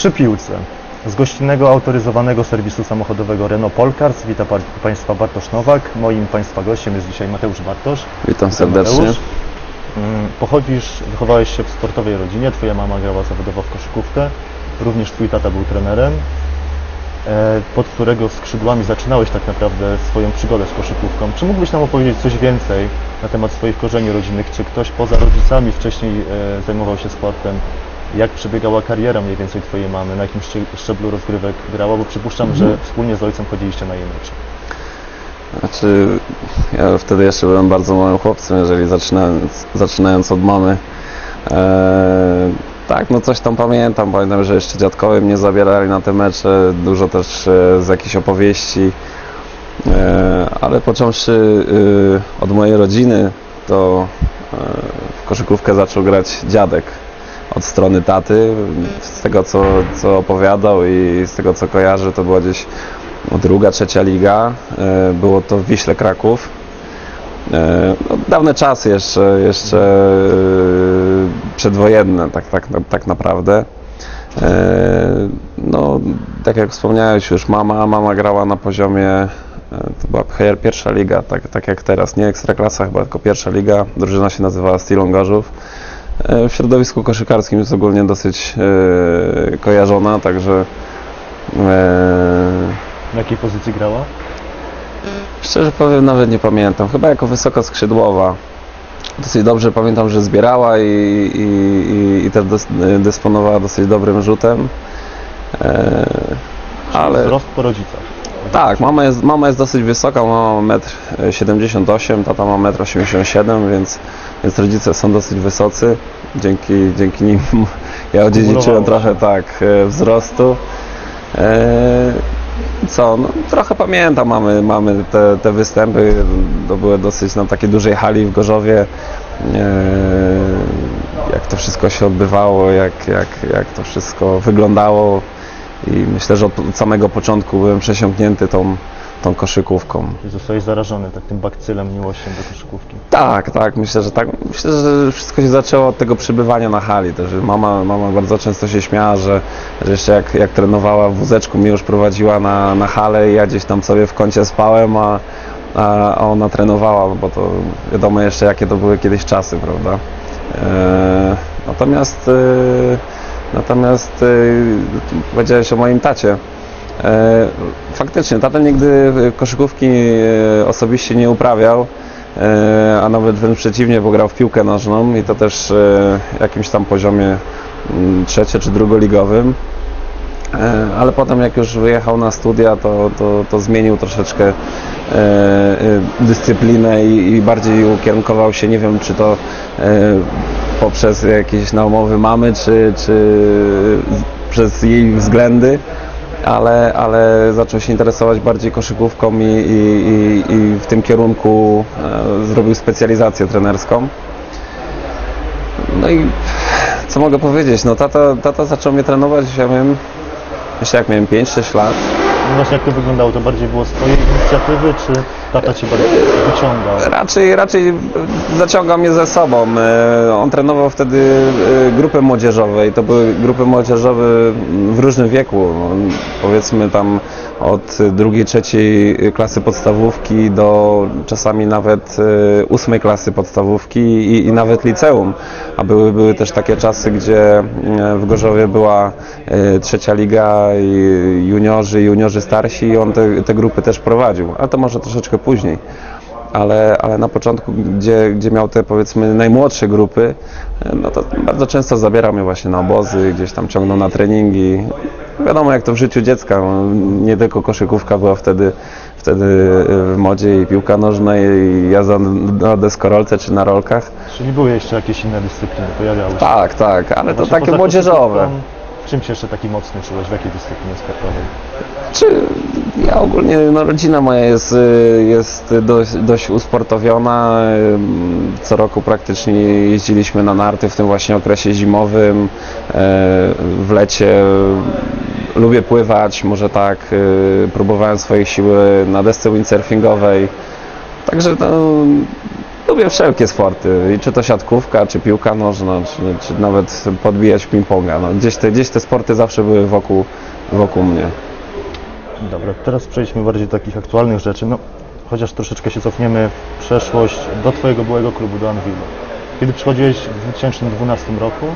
Przy piłce. Z gościnnego autoryzowanego serwisu samochodowego Renault Polcars wita pa- Państwa Bartosz Nowak. Moim Państwa gościem jest dzisiaj Mateusz Bartosz. Witam serdecznie. Mateusz. Mm, Pochodzisz, wychowałeś się w sportowej rodzinie, Twoja mama grała zawodowo w koszykówkę, również Twój tata był trenerem, e, pod którego skrzydłami zaczynałeś tak naprawdę swoją przygodę z koszykówką. Czy mógłbyś nam opowiedzieć coś więcej na temat swoich korzeni rodzinnych? Czy ktoś poza rodzicami wcześniej e, zajmował się sportem? Jak przebiegała kariera mniej więcej Twojej mamy? Na jakim szcze- szczeblu rozgrywek grała? Bo przypuszczam, że wspólnie z ojcem chodziliście na jej mecze. Znaczy, ja wtedy jeszcze byłem bardzo małym chłopcem, jeżeli zaczynając, zaczynając od mamy. Eee, tak, no coś tam pamiętam. Pamiętam, że jeszcze dziadkowie mnie zabierali na te mecze, dużo też e, z jakichś opowieści. Eee, ale począwszy e, od mojej rodziny, to e, w koszykówkę zaczął grać dziadek od strony taty. Z tego, co, co opowiadał i z tego, co kojarzę, to była gdzieś druga, trzecia liga. E, Było to w Wiśle Kraków. E, No, dawne czasy jeszcze, jeszcze e, przedwojenne, tak, tak, tak naprawdę. No, tak jak wspomniałeś już, mama, mama grała na poziomie, to była pier- pierwsza liga, tak, tak jak teraz, nie Ekstraklasa chyba, tylko pierwsza liga. Drużyna się nazywała Stilon Gorzów. E, W środowisku koszykarskim jest ogólnie dosyć e, kojarzona, także e, Na jakiej pozycji grała? Szczerze powiem, nawet nie pamiętam. Chyba jako wysoka skrzydłowa. Dosyć dobrze pamiętam, że zbierała i, i, i, i też dysponowała dosyć dobrym rzutem. E, ale Wzrost po rodzicach. tak, mama jest, mama jest dosyć wysoka, mama ma 1,78 m, tata ma 1,87 m, więc, więc rodzice są dosyć wysocy. Dzięki, dzięki nim ja odziedziczyłem trochę tak e, wzrostu. E, co, no, trochę pamiętam, mamy, mamy te, te występy, to były dosyć na takiej dużej hali w Gorzowie, e, jak to wszystko się odbywało, jak, jak, jak to wszystko wyglądało. I myślę, że od samego początku byłem przesiąknięty tą, tą koszykówką. I zostałeś zarażony tak tym bakcylem miłością do koszykówki. Tak, tak, myślę, że tak. Myślę, że wszystko się zaczęło od tego przybywania na hali. Też mama, mama bardzo często się śmiała, że, że jeszcze jak, jak trenowała w wózeczku, mnie już prowadziła na, na halę i ja gdzieś tam sobie w kącie spałem, a, a, a ona trenowała, bo to wiadomo jeszcze jakie to były kiedyś czasy, prawda? E, natomiast e, natomiast e, powiedziałeś o moim tacie. E, Faktycznie, tata nigdy koszykówki e, osobiście nie uprawiał, e, a nawet wręcz przeciwnie, bo grał w piłkę nożną i to też jakimś tam poziomie mm, trzecie czy drugoligowym. Ale potem jak już wyjechał na studia, to, to, to zmienił troszeczkę dyscyplinę i, i bardziej ukierunkował się, nie wiem czy to poprzez jakieś naumowy mamy, czy, czy przez jej względy, ale, ale zaczął się interesować bardziej koszykówką i, i, i, w tym kierunku e, zrobił specjalizację trenerską. No i co mogę powiedzieć? No tata, tata zaczął mnie trenować, ja miałem, myślę jak miałem 5-6 lat. Właśnie jak to wyglądało? To bardziej było z Twojej inicjatywy, czy tata Cię bardziej wyciągał? Raczej, raczej zaciągał mnie ze sobą. E, On trenował wtedy e, grupy młodzieżowe i to były grupy młodzieżowe w różnym wieku. Powiedzmy tam od drugiej, trzeciej klasy podstawówki do czasami nawet e, ósmej klasy podstawówki i, i nawet liceum. A były, były też takie czasy, gdzie e, w Gorzowie była e, trzecia liga i juniorzy, juniorzy starsi i on te, te grupy też prowadził. Ale to może troszeczkę później ale, ale na początku, gdzie, gdzie miał te powiedzmy najmłodsze grupy, no to bardzo często zabierał mnie właśnie na obozy, gdzieś tam ciągnął na treningi. Wiadomo jak to w życiu dziecka, nie tylko koszykówka była wtedy, wtedy w modzie i piłka nożna i jazda na deskorolce czy na rolkach. Czyli były jeszcze jakieś inne dyscypliny, pojawiały się? Tak, tak, ale to takie młodzieżowe. Czym się jeszcze taki mocny czułeś? W jakiej dyscyplinie sportowej? Czy ja ogólnie, no rodzina moja jest, y, jest dość, dość usportowiona. Ym, Co roku praktycznie jeździliśmy na narty w tym właśnie okresie zimowym. W lecie lubię pływać, może tak. y, Próbowałem swoje siły na desce windsurfingowej. Także Lubię wszelkie sporty, i czy to siatkówka, czy piłka nożna, czy, czy nawet podbijać ping-ponga. No, gdzieś, te, gdzieś te sporty zawsze były wokół, wokół mnie. Dobra, teraz przejdźmy bardziej do takich aktualnych rzeczy. No, chociaż troszeczkę się cofniemy w przeszłość do Twojego byłego klubu, do Anwilu. Kiedy przychodziłeś w 2012 roku,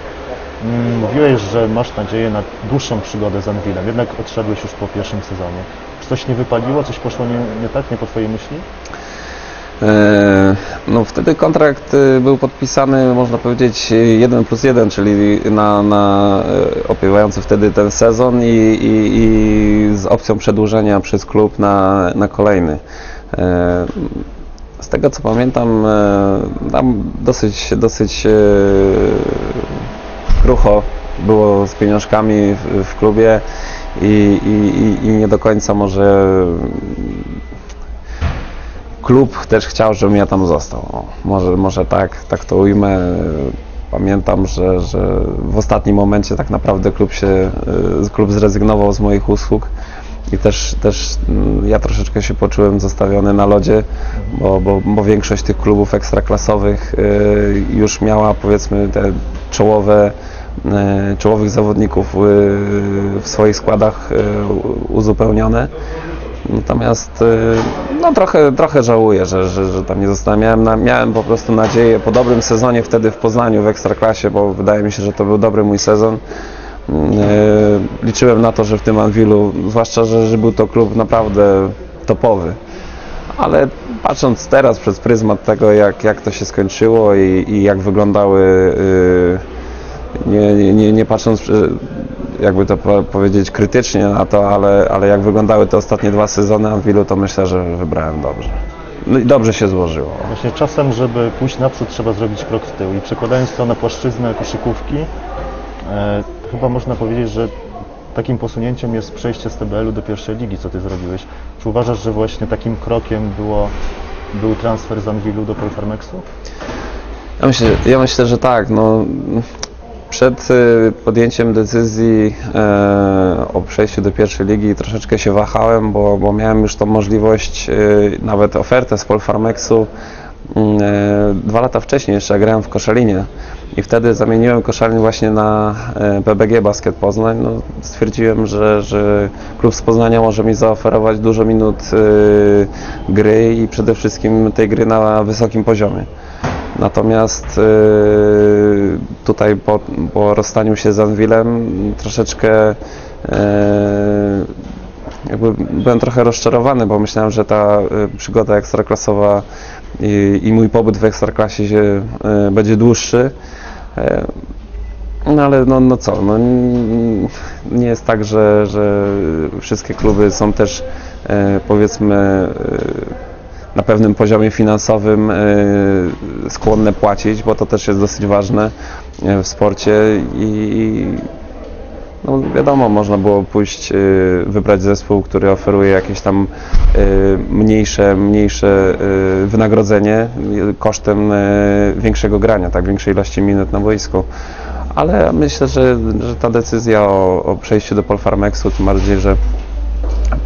mówiłeś, że masz nadzieję na dłuższą przygodę z Anwilem, jednak odszedłeś już po pierwszym sezonie. Czy coś nie wypaliło, coś poszło nie, nie tak, nie po Twojej myśli? E, No wtedy kontrakt e, był podpisany, można powiedzieć, 1 plus 1, czyli na, na e, opiewający wtedy ten sezon i, i, i z opcją przedłużenia przez klub na, na kolejny. E, Z tego co pamiętam, tam dosyć, dosyć krucho było z pieniążkami w, klubie i, i, i- nie do końca może klub też chciał, żebym ja tam został. O, może, może tak, tak to ujmę. Pamiętam, że, że w ostatnim momencie tak naprawdę klub się, y, klub zrezygnował z moich usług i też, też mm, ja troszeczkę się poczułem zostawiony na lodzie, bo, bo, bo większość tych klubów ekstraklasowych y, już miała powiedzmy te czołowe y, czołowych zawodników y, w swoich składach uzupełnione. Natomiast no, trochę, trochę żałuję, że, że, że tam nie zostałem. Miałem, miałem po prostu nadzieję po dobrym sezonie wtedy w Poznaniu w Ekstraklasie, bo wydaje mi się, że to był dobry mój sezon. Y, Liczyłem na to, że w tym Anwilu, zwłaszcza, że, że był to klub naprawdę topowy. Ale patrząc teraz przez pryzmat tego, jak, jak to się skończyło i, i jak wyglądały, y, nie, nie, nie, patrząc y, jakby to po- powiedzieć krytycznie na to, ale, ale jak wyglądały te ostatnie dwa sezony Anwilu, to myślę, że wybrałem dobrze. No i dobrze się złożyło. Właśnie czasem, żeby pójść naprzód, trzeba zrobić krok w tył. I przekładając to na płaszczyznę koszykówki, e, chyba można powiedzieć, że takim posunięciem jest przejście z TBL-u do pierwszej ligi, co Ty zrobiłeś. Czy uważasz, że właśnie takim krokiem było, był transfer z Anwilu do Polfarmexu? Ja myślę, ja myślę że tak. No, przed y, podjęciem decyzji e, o przejściu do pierwszej ligi troszeczkę się wahałem, bo, bo miałem już tą możliwość, y, nawet ofertę z Polfarmexu mm, e, dwa lata wcześniej jeszcze grałem w Koszalinie i wtedy zamieniłem Koszalin właśnie na e, PBG Basket Poznań. No, stwierdziłem, że, że klub z Poznania może mi zaoferować dużo minut y, gry i przede wszystkim tej gry na wysokim poziomie. Natomiast y, tutaj po, po rozstaniu się z Anwilem troszeczkę jakby byłem trochę rozczarowany, bo myślałem, że ta przygoda ekstraklasowa i, i mój pobyt w ekstraklasie się, y, będzie dłuższy. Y, No ale no, no co, no, nie jest tak, że, że wszystkie kluby są też e, powiedzmy e, na pewnym poziomie finansowym e, skłonne płacić, bo to też jest dosyć ważne e, w sporcie i no wiadomo, można było pójść, e, wybrać zespół, który oferuje jakieś tam e, mniejsze, mniejsze e, wynagrodzenie kosztem większego grania, tak, większej ilości minut na boisku. Ale myślę, że, że ta decyzja o, o przejściu do Polfarmexu, tym bardziej, że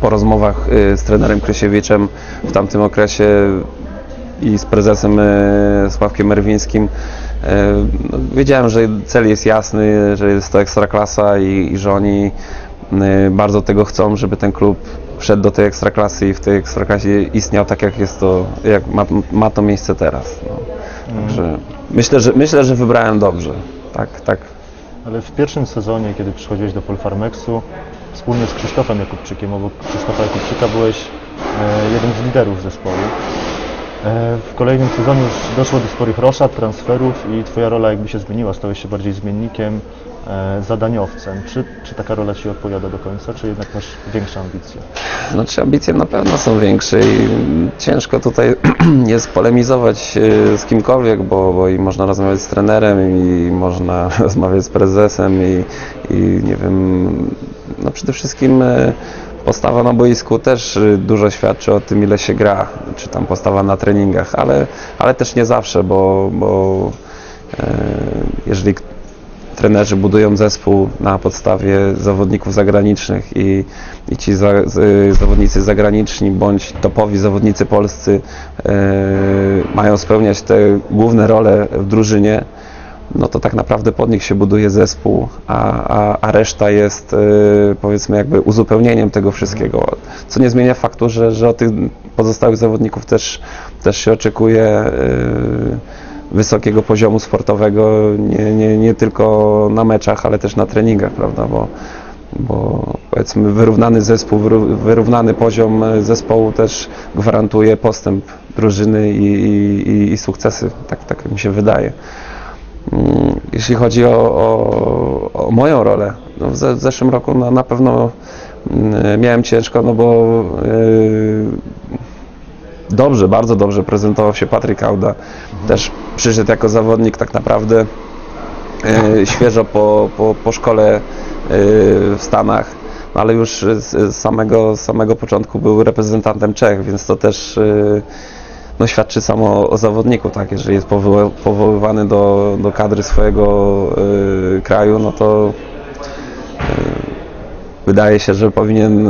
po rozmowach y, z trenerem Krysiewiczem w tamtym okresie i z prezesem y, Sławkiem Merwińskim y, wiedziałem, że cel jest jasny, że jest to ekstraklasa i, i że oni y, bardzo tego chcą, żeby ten klub wszedł do tej ekstraklasy i w tej ekstraklasie istniał tak jak jest to, jak ma, ma to miejsce teraz. No. Także myślę, że myślę, że wybrałem dobrze. Tak, tak. Ale w pierwszym sezonie, kiedy przychodziłeś do Polfarmexu, wspólnie z Krzysztofem Jakubczykiem, obok Krzysztofa Jakubczyka byłeś e, jeden z liderów zespołu. E, w kolejnym sezonie już doszło do sporych roszad, transferów i Twoja rola jakby się zmieniła, stałeś się bardziej zmiennikiem, e, zadaniowcem. Czy, czy taka rola Ci odpowiada do końca, czy jednak masz większe ambicje? Znaczy ambicje na pewno są większe i ciężko tutaj jest polemizować e, z kimkolwiek, bo, bo i można rozmawiać z trenerem i można rozmawiać z prezesem i, i nie wiem, no przede wszystkim postawa na boisku też e, dużo świadczy o tym ile się gra, czy tam postawa na treningach, ale, ale też nie zawsze, bo, bo e, jeżeli trenerzy budują zespół na podstawie zawodników zagranicznych i, i ci za, z, zawodnicy zagraniczni bądź topowi zawodnicy polscy e, mają spełniać te główne role w drużynie, no to tak naprawdę pod nich się buduje zespół, a, a, a reszta jest e, powiedzmy jakby uzupełnieniem tego wszystkiego. Co nie zmienia faktu, że, że od tych pozostałych zawodników też, też się oczekuje e, wysokiego poziomu sportowego, nie, nie, nie tylko na meczach, ale też na treningach, prawda? Bo, bo powiedzmy wyrównany zespół, wyró- wyrównany poziom zespołu też gwarantuje postęp drużyny i, i- i sukcesy, tak, tak mi się wydaje. Mm, Jeśli chodzi o, o, o moją rolę, no w, w zeszłym roku na, na pewno mm, miałem ciężko, no bo yy, dobrze, bardzo dobrze prezentował się Patryk Auda. Też przyszedł jako zawodnik tak naprawdę e, świeżo po, po, po szkole e, w Stanach, no ale już z samego, z samego początku był reprezentantem Czech, więc to też no, świadczy samo o zawodniku, tak? Jeżeli jest powoły- powoływany do, do kadry swojego e, kraju, no to wydaje się, że powinien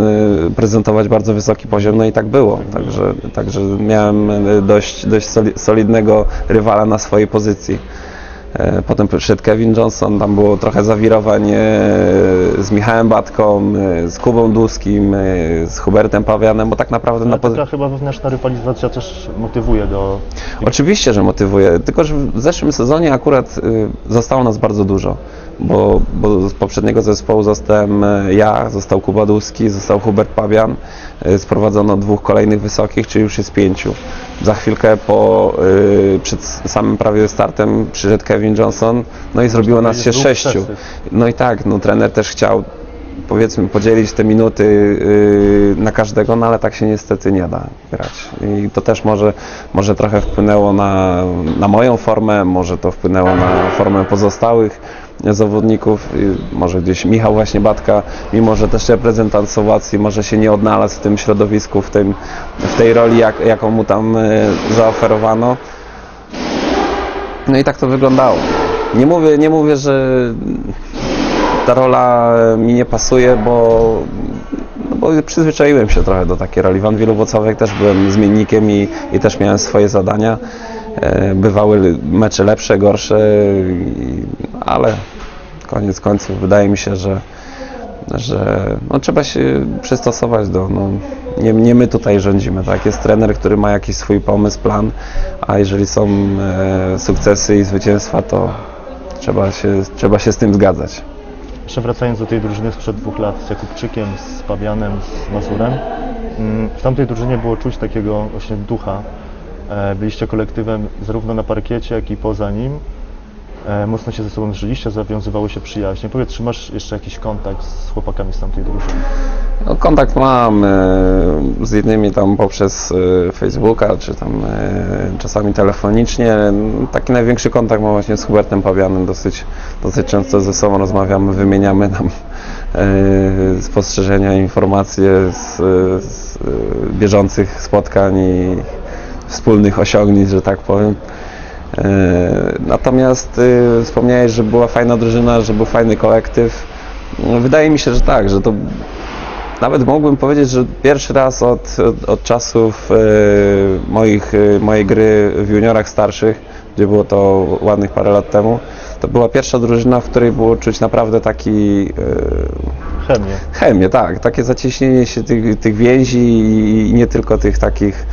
y, prezentować bardzo wysoki poziom, no i tak było. Także, także miałem y, dość, dość soli- solidnego rywala na swojej pozycji. E, Potem przyszedł Kevin Johnson, tam było trochę zawirowań e, z Michałem Batką, e, z Kubą Duskim, z Hubertem Pawianem, bo tak naprawdę na Ale pozy- taka chyba wewnętrzna rywalizacja też motywuje do... Oczywiście, że motywuje, tylko że w zeszłym sezonie akurat zostało nas bardzo dużo, bo, bo z poprzedniego zespołu zostałem y, ja, został Kuba Dłuski, został Hubert Pabian, y, sprowadzono dwóch kolejnych wysokich, czyli już jest pięciu. Za chwilkę po, y, przed samym prawie startem przyszedł Kevin Johnson, no i zrobiło nas się sześciu. No i tak, no trener też chciał powiedzmy podzielić te minuty yy, na każdego, no ale tak się niestety nie da grać. I to też może, może trochę wpłynęło na, na moją formę, może to wpłynęło na formę pozostałych zawodników. Może gdzieś Michał właśnie Batka, mimo że też reprezentant Słowacji, może się nie odnalazł w tym środowisku, w, tym, w tej roli, jak, jaką mu tam yy, zaoferowano. No i tak to wyglądało. Nie mówię, nie mówię, że ta rola mi nie pasuje, bo, no bo przyzwyczaiłem się trochę do takiej roli. W Anwilu Włocławek też byłem zmiennikiem i, i też miałem swoje zadania. E, Bywały mecze lepsze, gorsze, ale koniec końców wydaje mi się, że, że no, trzeba się przystosować do. No, nie, nie my tutaj rządzimy, tak? Jest trener, który ma jakiś swój pomysł, plan, a jeżeli są e, sukcesy i zwycięstwa, to trzeba się, trzeba się z tym zgadzać. Jeszcze wracając do tej drużyny sprzed dwóch lat z Jakubczykiem, z Pabianem, z Mazurem. mm, W tamtej drużynie było czuć takiego właśnie ducha. E, Byliście kolektywem zarówno na parkiecie, jak i poza nim. E, Mocno się ze sobą zżyliście, zawiązywały się przyjaźnie. Powiedz, czy masz jeszcze jakiś kontakt z chłopakami z tamtej drużyny? No, kontakt mam e, z jednymi tam poprzez Facebooka, czy tam czasami telefonicznie. Taki najwiękzy kontakt mam właśnie z Hubertem Pawianem. Dosyć, dosyć często ze sobą rozmawiamy, wymieniamy nam spostrzeżenia, informacje z, z bieżących spotkań i wspólnych osiągnięć, że tak powiem. E, Natomiast e, wspomniałeś, że była fajna drużyna, że był fajny kolektyw. Wydaje mi się, że tak, że to nawet mógłbym powiedzieć, że pierwszy raz od, od, od czasów e, moich, e, mojej gry w juniorach starszych, gdzie było to ładnych parę lat temu, to była pierwsza drużyna, w której było czuć naprawdę taki Chemię. chemię, tak, takie zacieśnienie się tych, tych więzi i, nie tylko tych takich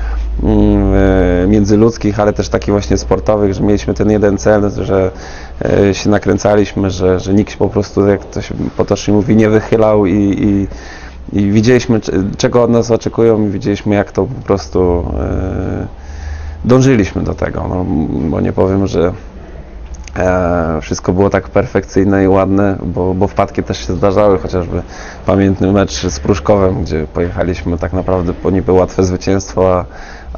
międzyludzkich, ale też takich właśnie sportowych, że mieliśmy ten jeden cel, że e, się nakręcaliśmy, że, że nikt się po prostu, jak to się potocznie mówi, nie wychylał i, i, i widzieliśmy, czego od nas oczekują i widzieliśmy, jak to po prostu e, dążyliśmy do tego, no, bo nie powiem, że E, wszystko było tak perfekcyjne i ładne, bo, bo wpadki też się zdarzały, chociażby pamiętny mecz z Pruszkowem, gdzie pojechaliśmy tak naprawdę po niby łatwe zwycięstwo, a,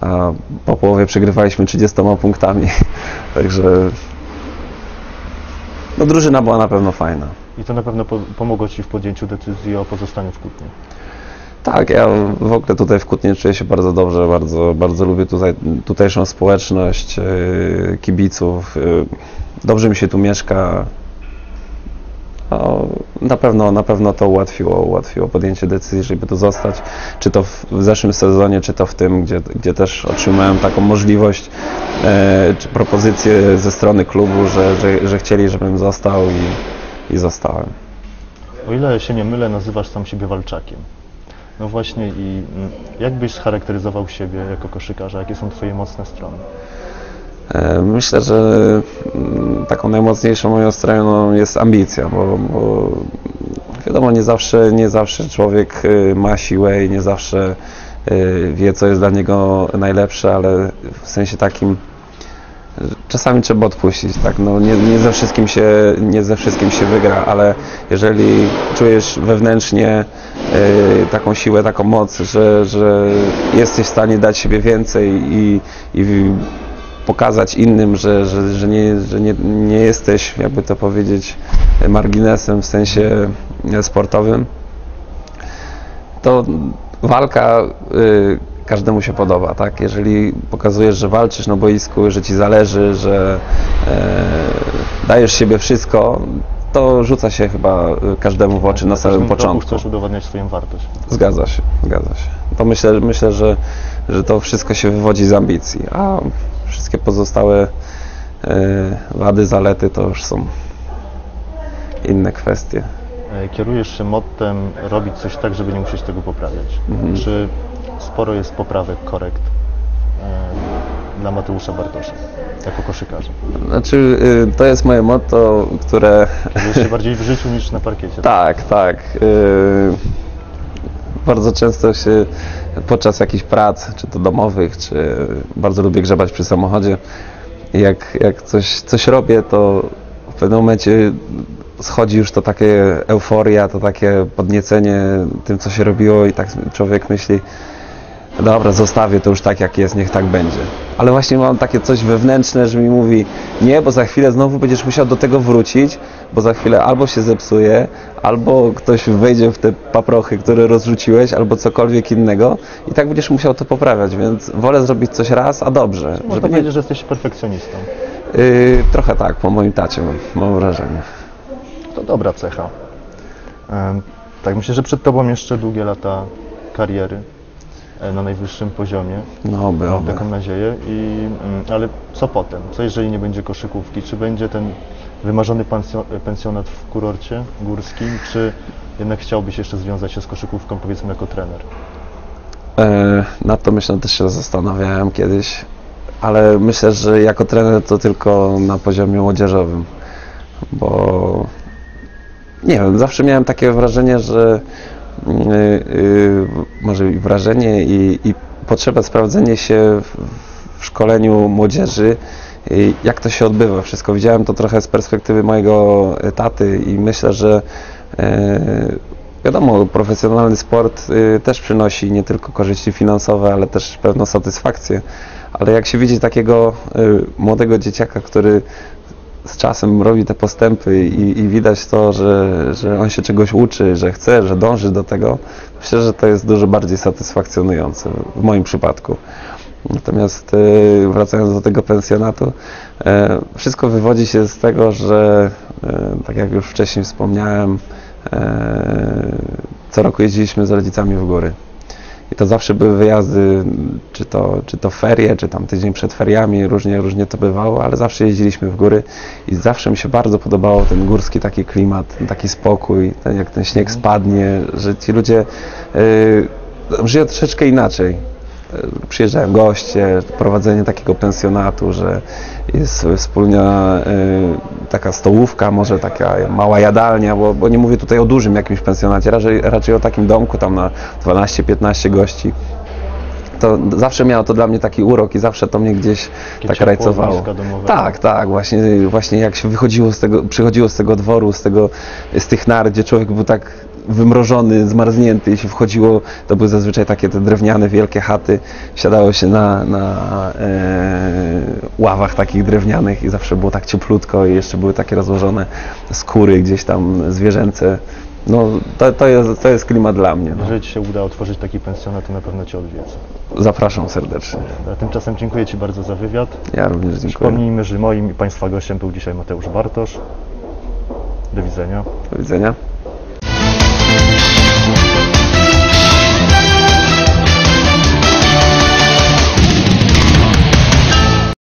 a po połowie przegrywaliśmy 30 punktami. Także no, drużyna była na pewno fajna. I to na pewno po- pomogło Ci w podjęciu decyzji o pozostaniu w Kutnie. Tak, ja w ogóle tutaj w Kutnie czuję się bardzo dobrze, bardzo, bardzo lubię tutaj, tutejszą społeczność, e, kibiców. e, Dobrze mi się tu mieszka. Na pewno, na pewno to ułatwiło, ułatwiło podjęcie decyzji, żeby tu zostać, czy to w, w zeszłym sezonie, czy to w tym, gdzie, gdzie też otrzymałem taką możliwość, e, czy propozycję ze strony klubu, że, że, że chcieli, żebym został i, i zostałem. O ile się nie mylę, nazywasz sam siebie walczakiem. No właśnie i mm, jak byś scharakteryzował siebie jako koszykarza? Jakie są Twoje mocne strony? E, Myślę, że mm, taką najmocniejszą moją stroną jest ambicja, bo, bo wiadomo, nie zawsze, nie zawsze człowiek y, ma siłę i nie zawsze y, wie, co jest dla niego najlepsze, ale w sensie takim czasami trzeba odpuścić, tak, no nie, nie, ze wszystkim się, nie ze wszystkim się wygra, ale jeżeli czujesz wewnętrznie y, taką siłę, taką moc, że, że jesteś w stanie dać siebie więcej i, i pokazać innym, że, że, że, nie, że nie, nie jesteś, jakby to powiedzieć, marginesem w sensie sportowym, to walka y, każdemu się podoba, tak? Jeżeli pokazujesz, że walczysz na boisku, że ci zależy, że e, dajesz siebie wszystko, to rzuca się chyba każdemu w oczy na samym początku. chcesz udowadniać swoją wartość. Zgadza się, zgadza się. To myślę, myślę że, że to wszystko się wywodzi z ambicji, a wszystkie pozostałe e, wady, zalety to już są inne kwestie. E, Kierujesz się mottem robić coś tak, żeby nie musieć tego poprawiać. Mhm. Czy sporo jest poprawek, korekt e, dla Mateusza Bartosza jako koszykarza? Znaczy, y, to jest moje motto, które Kierujesz się bardziej w życiu niż na parkiecie. Tak, tak. Yy, bardzo często się podczas jakichś prac, czy to domowych, czy bardzo lubię grzebać przy samochodzie. Jak, jak coś, coś robię, to w pewnym momencie schodzi już to takie euforia, to takie podniecenie tym, co się robiło i tak człowiek myśli, dobra, zostawię to już tak, jak jest, niech tak będzie. Ale właśnie mam takie coś wewnętrzne, że mi mówi, nie, bo za chwilę znowu będziesz musiał do tego wrócić, bo za chwilę albo się zepsuje, albo ktoś wejdzie w te paprochy, które rozrzuciłeś, albo cokolwiek innego i tak będziesz musiał to poprawiać, więc wolę zrobić coś raz, a dobrze. Można Żeby powiedzieć, że jesteś perfekcjonistą. yy, trochę tak, po moim tacie mam, wrażenie. To dobra cecha. Em, Tak, myślę, że przed Tobą jeszcze długie lata kariery na najwyższym poziomie. No, by, Mam oby. taką nadzieję. I, mm, ale co potem? Co jeżeli nie będzie koszykówki? Czy będzie ten wymarzony pensjo- pensjonat w kurorcie górskim? Czy jednak chciałbyś jeszcze związać się z koszykówką, powiedzmy, jako trener? E, Nad to myślę też się zastanawiałem kiedyś, ale myślę, że jako trener to tylko na poziomie młodzieżowym, bo nie wiem, zawsze miałem takie wrażenie, że może i wrażenie i, i potrzeba sprawdzenia się w, w szkoleniu młodzieży, y, jak to się odbywa wszystko. Widziałem to trochę z perspektywy mojego taty i myślę, że Wiadomo, profesjonalny sport y, też przynosi nie tylko korzyści finansowe, ale też pewną satysfakcję. Ale jak się widzi takiego y, młodego dzieciaka, który z czasem robi te postępy i, i widać to, że, że on się czegoś uczy, że chce, że dąży do tego, myślę, że to jest dużo bardziej satysfakcjonujące w moim przypadku. Natomiast y, wracając do tego pensjonatu, e, wszystko wywodzi się z tego, że e, tak jak już wcześniej wspomniałem, e, co roku jeździliśmy z rodzicami w góry. I to zawsze były wyjazdy, czy to, czy to ferie, czy tam tydzień przed feriami, różnie, różnie to bywało, ale zawsze jeździliśmy w góry i zawsze mi się bardzo podobał ten górski taki klimat, taki spokój, ten, jak ten śnieg spadnie, że ci ludzie y, żyją troszeczkę inaczej przyjeżdżają goście, prowadzenie takiego pensjonatu, że jest wspólna y, taka stołówka, może taka mała jadalnia, bo, bo nie mówię tutaj o dużym jakimś pensjonacie, raczej, raczej o takim domku tam na 12-15 gości. To zawsze miało to dla mnie taki urok i zawsze to mnie gdzieś Takie tak rajcowało. Tak, tak, właśnie, właśnie jak się wychodziło z tego, przychodziło z tego dworu, z, tego, z tych nar, gdzie człowiek był tak wymrożony, zmarznięty i się wchodziło, to były zazwyczaj takie te drewniane, wielkie chaty, siadało się na, na e, ławach takich drewnianych i zawsze było tak cieplutko i jeszcze były takie rozłożone skóry gdzieś tam zwierzęce. No, to, to, jest, to jest klimat dla mnie. No. Jeżeli Ci się uda otworzyć taki pensjonat, to na pewno Cię odwiedzę. Zapraszam serdecznie. A tymczasem dziękuję Ci bardzo za wywiad. Ja również dziękuję. Przypomnijmy, że moim i Państwa gościem był dzisiaj Mateusz Bartosz. Do widzenia. Do widzenia.